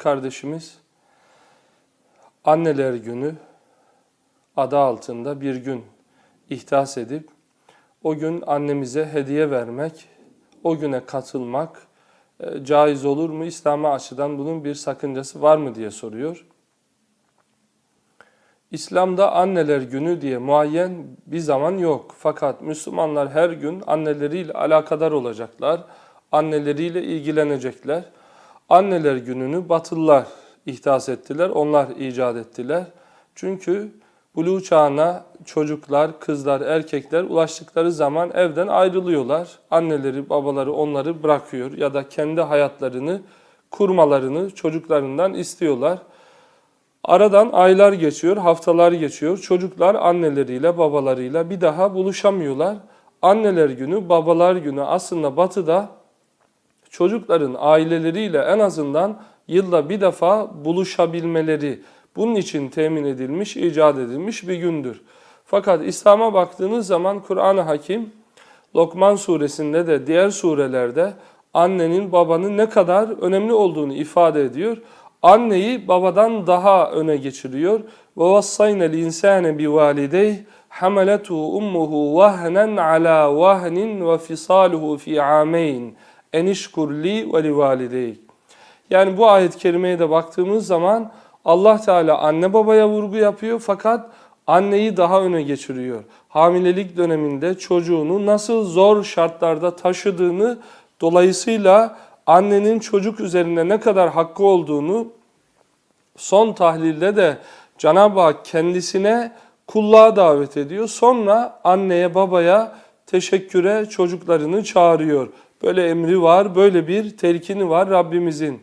kardeşimiz Anneler Günü adı altında bir gün ihtas edip o gün annemize hediye vermek, o güne katılmak e, caiz olur mu? İslami açıdan bunun bir sakıncası var mı diye soruyor. İslam'da anneler günü diye muayyen bir zaman yok. Fakat Müslümanlar her gün anneleriyle alakadar olacaklar, anneleriyle ilgilenecekler. Anneler gününü Batılılar ihdas ettiler, onlar icat ettiler. Çünkü buluğ çağına çocuklar, kızlar, erkekler ulaştıkları zaman evden ayrılıyorlar. Anneleri, babaları onları bırakıyor ya da kendi hayatlarını kurmalarını çocuklarından istiyorlar. Aradan aylar geçiyor, haftalar geçiyor. Çocuklar anneleriyle, babalarıyla bir daha buluşamıyorlar. Anneler günü, babalar günü aslında batıda çocukların aileleriyle en azından yılda bir defa buluşabilmeleri bunun için temin edilmiş, icat edilmiş bir gündür. Fakat İslam'a baktığınız zaman Kur'an-ı Hakim Lokman suresinde de diğer surelerde annenin babanın ne kadar önemli olduğunu ifade ediyor. Anneyi babadan daha öne geçiriyor. Ve vassayna linsane bi valideyh hamaletu ummuhu vahnen ala vahnin ve fisaluhu fi amayn enişkur li ve li. Yani bu ayet-i kerimeye de baktığımız zaman Allah Teala anne babaya vurgu yapıyor fakat anneyi daha öne geçiriyor. Hamilelik döneminde çocuğunu nasıl zor şartlarda taşıdığını dolayısıyla annenin çocuk üzerinde ne kadar hakkı olduğunu son tahlilde de Cenab-ı Hak kendisine kulluğa davet ediyor. Sonra anneye babaya teşekküre çocuklarını çağırıyor. Böyle emri var, böyle bir telkini var Rabbimizin.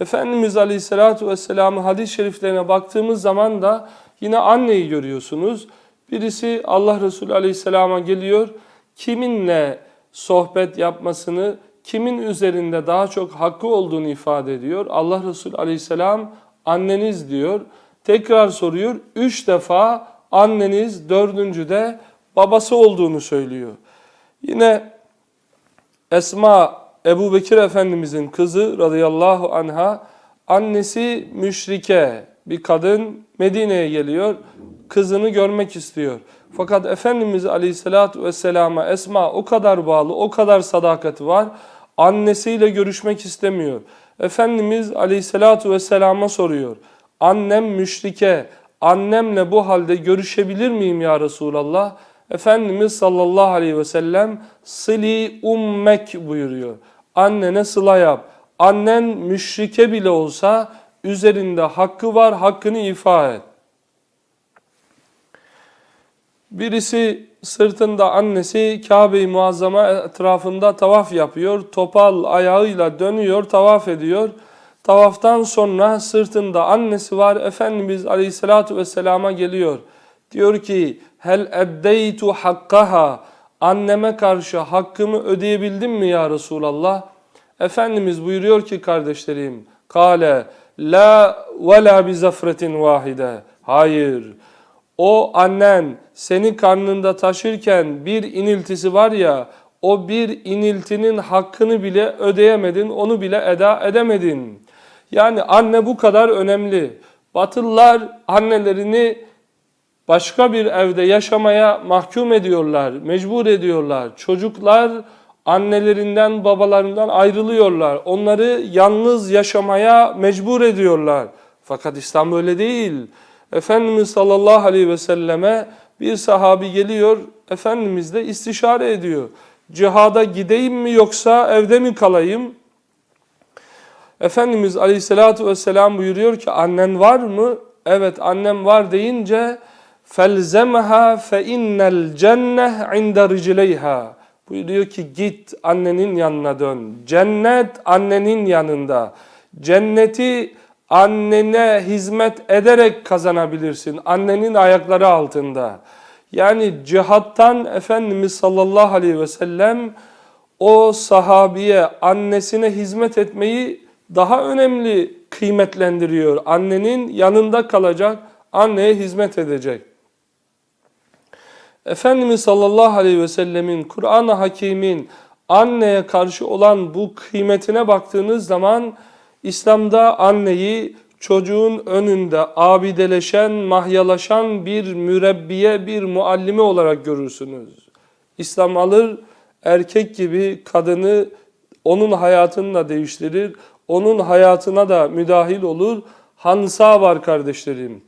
Efendimiz Aleyhisselatü Vesselam'ın hadis-i şeriflerine baktığımız zaman da yine anneyi görüyorsunuz. Birisi Allah Resulü Aleyhisselam'a geliyor. Kiminle sohbet yapmasını, kimin üzerinde daha çok hakkı olduğunu ifade ediyor. Allah Resulü Aleyhisselam anneniz diyor. Tekrar soruyor. Üç defa anneniz, dördüncü de babası olduğunu söylüyor. Yine Esma Ebu Bekir Efendimizin kızı radıyallahu anha annesi müşrike bir kadın Medine'ye geliyor kızını görmek istiyor. Fakat Efendimiz aleyhissalatü vesselama Esma o kadar bağlı o kadar sadakati var annesiyle görüşmek istemiyor. Efendimiz aleyhissalatü vesselama soruyor annem müşrike annemle bu halde görüşebilir miyim ya Resulallah? Efendimiz sallallahu aleyhi ve sellem sıli ummek buyuruyor. Annene sıla yap. Annen müşrike bile olsa üzerinde hakkı var, hakkını ifa et. Birisi sırtında annesi Kabe-i Muazzama etrafında tavaf yapıyor. Topal ayağıyla dönüyor, tavaf ediyor. Tavaftan sonra sırtında annesi var. Efendimiz Aleyhisselatü Vesselam'a geliyor. Diyor ki hel eddeytu hakkaha anneme karşı hakkımı ödeyebildim mi ya Resulallah? Efendimiz buyuruyor ki kardeşlerim kale la ve la bi zafretin vahide hayır o annen seni karnında taşırken bir iniltisi var ya o bir iniltinin hakkını bile ödeyemedin onu bile eda edemedin. Yani anne bu kadar önemli. Batılılar annelerini başka bir evde yaşamaya mahkum ediyorlar, mecbur ediyorlar. Çocuklar annelerinden, babalarından ayrılıyorlar. Onları yalnız yaşamaya mecbur ediyorlar. Fakat İslam öyle değil. Efendimiz sallallahu aleyhi ve selleme bir sahabi geliyor, Efendimiz de istişare ediyor. Cihada gideyim mi yoksa evde mi kalayım? Efendimiz aleyhissalatu vesselam buyuruyor ki annen var mı? Evet annem var deyince felzemha fe innel cenneh inde ricleyha. Buyuruyor ki git annenin yanına dön. Cennet annenin yanında. Cenneti annene hizmet ederek kazanabilirsin. Annenin ayakları altında. Yani cihattan Efendimiz sallallahu aleyhi ve sellem o sahabiye annesine hizmet etmeyi daha önemli kıymetlendiriyor. Annenin yanında kalacak, anneye hizmet edecek. Efendimiz sallallahu aleyhi ve sellemin, Kur'an-ı Hakim'in anneye karşı olan bu kıymetine baktığınız zaman İslam'da anneyi çocuğun önünde abideleşen, mahyalaşan bir mürebbiye, bir muallime olarak görürsünüz. İslam alır, erkek gibi kadını onun hayatını da değiştirir, onun hayatına da müdahil olur. Hansa var kardeşlerim.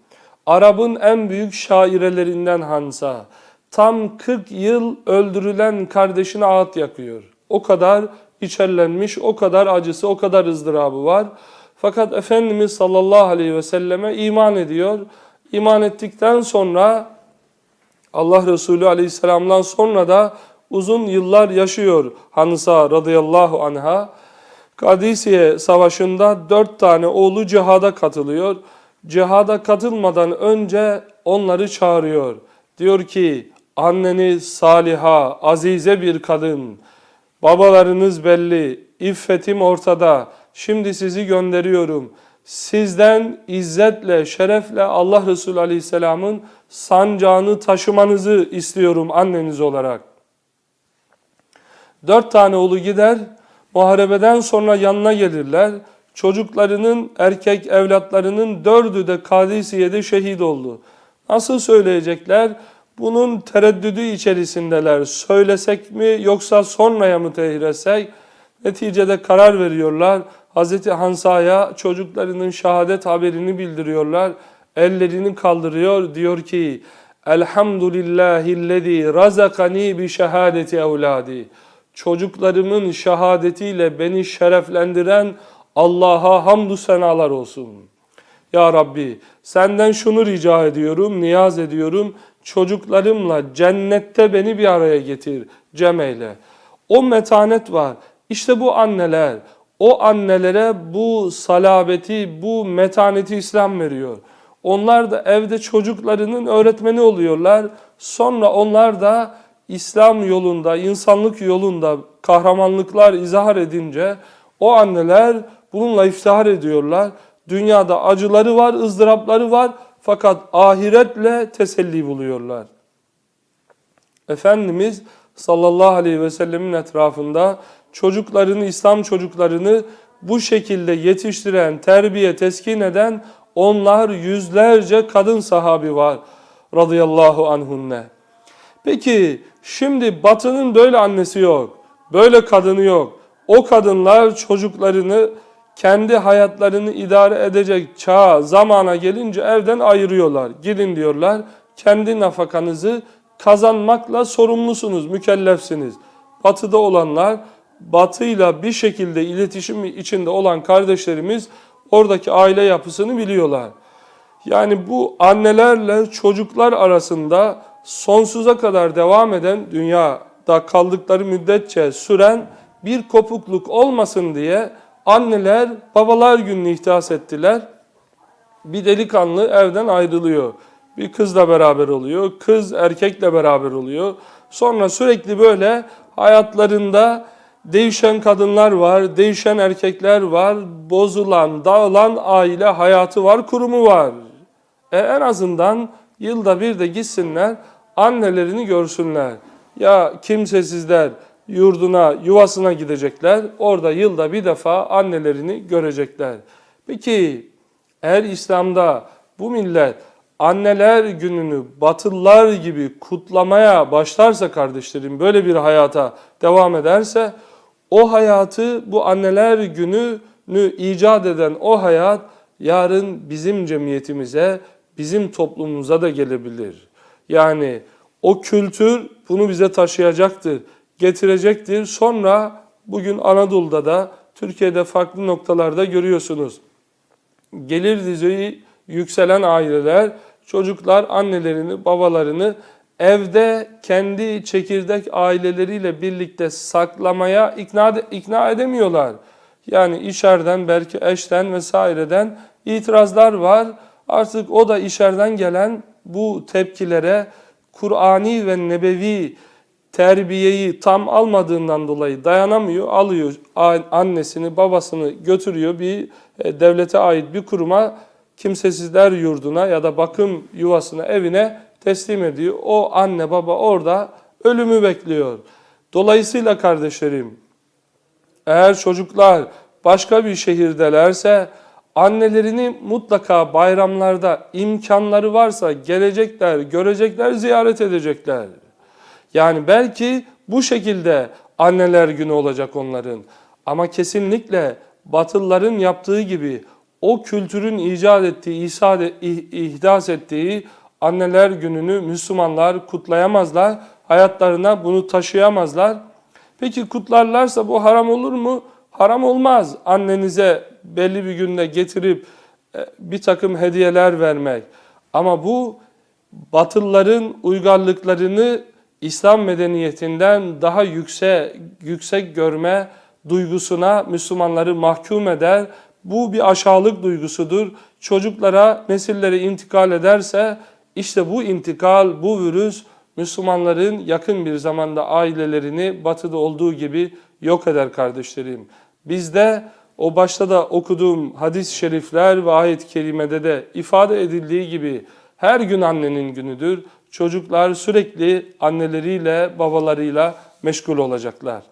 Arap'ın en büyük şairelerinden Hansa. Tam 40 yıl öldürülen kardeşine ağıt yakıyor. O kadar içerlenmiş, o kadar acısı, o kadar ızdırabı var. Fakat Efendimiz sallallahu aleyhi ve selleme iman ediyor. İman ettikten sonra Allah Resulü aleyhisselamdan sonra da uzun yıllar yaşıyor Hansa radıyallahu anha. Kadisiye Savaşı'nda dört tane oğlu cihada katılıyor. Cihada katılmadan önce onları çağırıyor. Diyor ki anneniz saliha, azize bir kadın, babalarınız belli, iffetim ortada, şimdi sizi gönderiyorum. Sizden izzetle, şerefle Allah Resulü Aleyhisselam'ın sancağını taşımanızı istiyorum anneniz olarak. Dört tane oğlu gider, muharebeden sonra yanına gelirler. Çocuklarının, erkek evlatlarının dördü de Kadisiye'de şehit oldu. Nasıl söyleyecekler? Bunun tereddüdü içerisindeler. Söylesek mi yoksa sonraya mı tehir etsek? Neticede karar veriyorlar. Hazreti Hansa'ya çocuklarının şehadet haberini bildiriyorlar. Ellerini kaldırıyor. Diyor ki Elhamdülillahillezî razakani bi şehadeti evladi. Çocuklarımın şehadetiyle beni şereflendiren Allah'a hamdü senalar olsun. Ya Rabbi senden şunu rica ediyorum, niyaz ediyorum. Çocuklarımla cennette beni bir araya getir, cemeyle. O metanet var. İşte bu anneler, o annelere bu salabeti, bu metaneti İslam veriyor. Onlar da evde çocuklarının öğretmeni oluyorlar. Sonra onlar da İslam yolunda, insanlık yolunda kahramanlıklar izahar edince o anneler bununla iftihar ediyorlar. Dünyada acıları var, ızdırapları var fakat ahiretle teselli buluyorlar. Efendimiz sallallahu aleyhi ve sellemin etrafında çocuklarını, İslam çocuklarını bu şekilde yetiştiren, terbiye, teskin eden onlar yüzlerce kadın sahabi var radıyallahu anhunne. Peki şimdi batının böyle annesi yok, böyle kadını yok. O kadınlar çocuklarını kendi hayatlarını idare edecek çağa, zamana gelince evden ayırıyorlar. Gidin diyorlar, kendi nafakanızı kazanmakla sorumlusunuz, mükellefsiniz. Batıda olanlar, batıyla bir şekilde iletişim içinde olan kardeşlerimiz oradaki aile yapısını biliyorlar. Yani bu annelerle çocuklar arasında sonsuza kadar devam eden dünyada kaldıkları müddetçe süren bir kopukluk olmasın diye anneler babalar gününü ihtas ettiler. Bir delikanlı evden ayrılıyor. Bir kızla beraber oluyor. Kız erkekle beraber oluyor. Sonra sürekli böyle hayatlarında değişen kadınlar var, değişen erkekler var, bozulan, dağılan aile hayatı var, kurumu var. E en azından yılda bir de gitsinler, annelerini görsünler. Ya kimsesizler yurduna, yuvasına gidecekler. Orada yılda bir defa annelerini görecekler. Peki eğer İslam'da bu millet anneler gününü batılılar gibi kutlamaya başlarsa kardeşlerim böyle bir hayata devam ederse o hayatı bu anneler gününü icat eden o hayat yarın bizim cemiyetimize, bizim toplumumuza da gelebilir. Yani o kültür bunu bize taşıyacaktır, getirecektir. Sonra bugün Anadolu'da da Türkiye'de farklı noktalarda görüyorsunuz. Gelir düzeyi yükselen aileler, çocuklar annelerini, babalarını evde kendi çekirdek aileleriyle birlikte saklamaya ikna, ikna edemiyorlar. Yani içeriden belki eşten vesaireden itirazlar var. Artık o da içeriden gelen bu tepkilere Kur'ani ve nebevi terbiyeyi tam almadığından dolayı dayanamıyor, alıyor annesini, babasını götürüyor bir e, devlete ait bir kuruma, kimsesizler yurduna ya da bakım yuvasına, evine teslim ediyor. O anne baba orada ölümü bekliyor. Dolayısıyla kardeşlerim, eğer çocuklar başka bir şehirdelerse annelerini mutlaka bayramlarda imkanları varsa gelecekler, görecekler, ziyaret edecekler. Yani belki bu şekilde anneler günü olacak onların. Ama kesinlikle Batılıların yaptığı gibi o kültürün icat ettiği, ihsad, ih- ihdas ettiği anneler gününü Müslümanlar kutlayamazlar. Hayatlarına bunu taşıyamazlar. Peki kutlarlarsa bu haram olur mu? Haram olmaz. Annenize belli bir günde getirip e, bir takım hediyeler vermek. Ama bu Batılıların uygarlıklarını İslam medeniyetinden daha yüksek yüksek görme duygusuna Müslümanları mahkum eder. Bu bir aşağılık duygusudur. Çocuklara, nesillere intikal ederse işte bu intikal, bu virüs Müslümanların yakın bir zamanda ailelerini batıda olduğu gibi yok eder kardeşlerim. Bizde o başta da okuduğum hadis-i şerifler ve ayet-i kerimede de ifade edildiği gibi her gün annenin günüdür. Çocuklar sürekli anneleriyle, babalarıyla meşgul olacaklar.